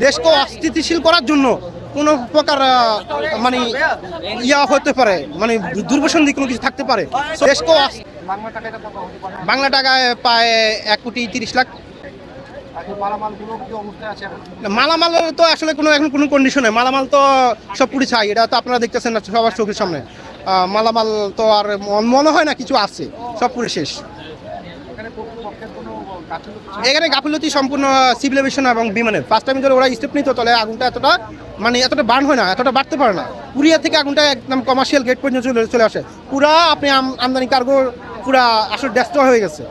দেশকে অস্থিতিশীল করার জন্য কোনো প্রকার মানে ইয়া হতে পারে মানে দুর্বসন্ধি কোনো কিছু থাকতে পারে। দেশকে বাংলা টাকায় প্রায় এক কোটি তিরিশ লাখ। মালামাল তো আসলে কোনো, এখন কোনো কন্ডিশন মালামাল তো সব পুরি ছাই, এটা তো আপনারা দেখতেছেন না, সবার চোখের সামনে। মালামাল তো আর মন- মনে হয় না কিছু আছে, সব পুরি শেষ। এখানে গাফিলতি সম্পূর্ণ সিভিল এভিয়েশন এবং বিমানের। ফার্স্ট টাইম ধরে ওরা স্টেপ নিত, তাহলে আগুনটা এতটা মানে এতটা বার্ন হয় না, এতটা বাড়তে পারে না। পুরিয়া থেকে আগুনটা একদম কমার্শিয়াল গেট পর্যন্ত চলে চলে আসে। পুরা আপনি আমদানি কার্গো পুরা আসলে ডেস্ট্রয় হয়ে গেছে।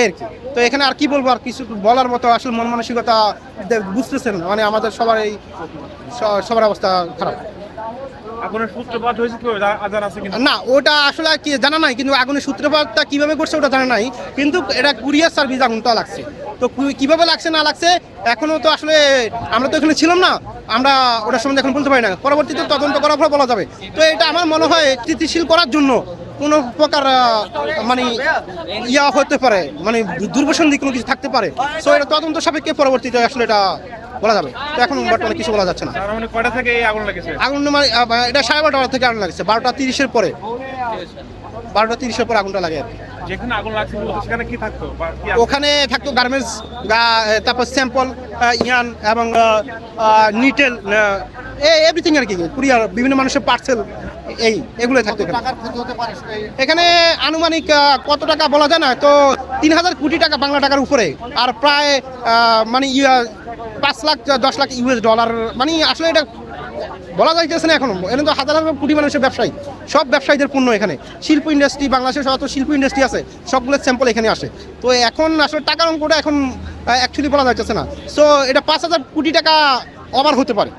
এই কি। তো এখানে আর কি বলব, আর কিছু বলার মতো আসলে মন মানসিকতা বুঝতেছেন মানে আমাদের সবার এই সবার অবস্থা খারাপ। না, ওটা আসলে কি জানা নাই, কিন্তু আগুনের সূত্রপাতটা কীভাবে করছে ওটা জানা নাই, কিন্তু এটা কুরিয়ার সার্ভিস আগুনটা লাগছে। তো কীভাবে লাগছে, না লাগছে, এখনও তো আসলে আমরা তো এখানে ছিলাম না, আমরা ওটার সম্বন্ধে এখন বলতে পারি না। পরবর্তীতে তদন্ত করার পর বলা যাবে। তো এটা আমার মনে হয় স্থিতিশীল করার জন্য কোনো প্রকার মানে ইয়া হতে পারে মানে দুর্বসন্ধি কোনো কিছু থাকতে পারে। সো এটা তদন্ত সাপেক্ষে পরবর্তীতে আসলে এটা বলা যাবে। তো এখন বর্তমানে কিছু বলা যাচ্ছে না। আগুন লেগেছে? মানে এটা সাড়ে বারোটা থেকে আগুন লাগছে। বারোটা তিরিশের পরে। বারোটা তিরিশের পর আগুনটা লাগে আর কি। যেখানে আগুন লাগছিল সেখানে কি থাকতো? ওখানে থাকতো গার্মেন্টস তারপর স্যাম্পল ইয়ান এবং নিটেল এভরিথিং আর কি। কুরিয়ার বিভিন্ন মানুষের পার্সেল এই এগুলো থাকতো এখানে। এখানে আনুমানিক কত টাকা বলা যায় না। তো তিন হাজার কোটি টাকা বাংলা টাকার উপরে। আর প্রায় আহ, মানে ইয়া পাঁচ লাখ দশ লাখ ইউএস ডলার মানে আসলে এটা বলা যাইতেছে না এখন। এখানে তো হাজার হাজার কোটি মানুষের ব্যবসায়ী। সব ব্যবসায়ীদের পণ্য এখানে। শিল্প ইন্ডাস্ট্রি বাংলাদেশের যত শিল্প ইন্ডাস্ট্রি আছে। সবগুলোর স্যাম্পল এখানে আসে। তো এখন আসলে টাকার অঙ্কটা এখন অ্যাকচুয়ালি বলা যাইতেছে না। সো এটা পাঁচ হাজার কোটি টাকা ওভার হতে পারে।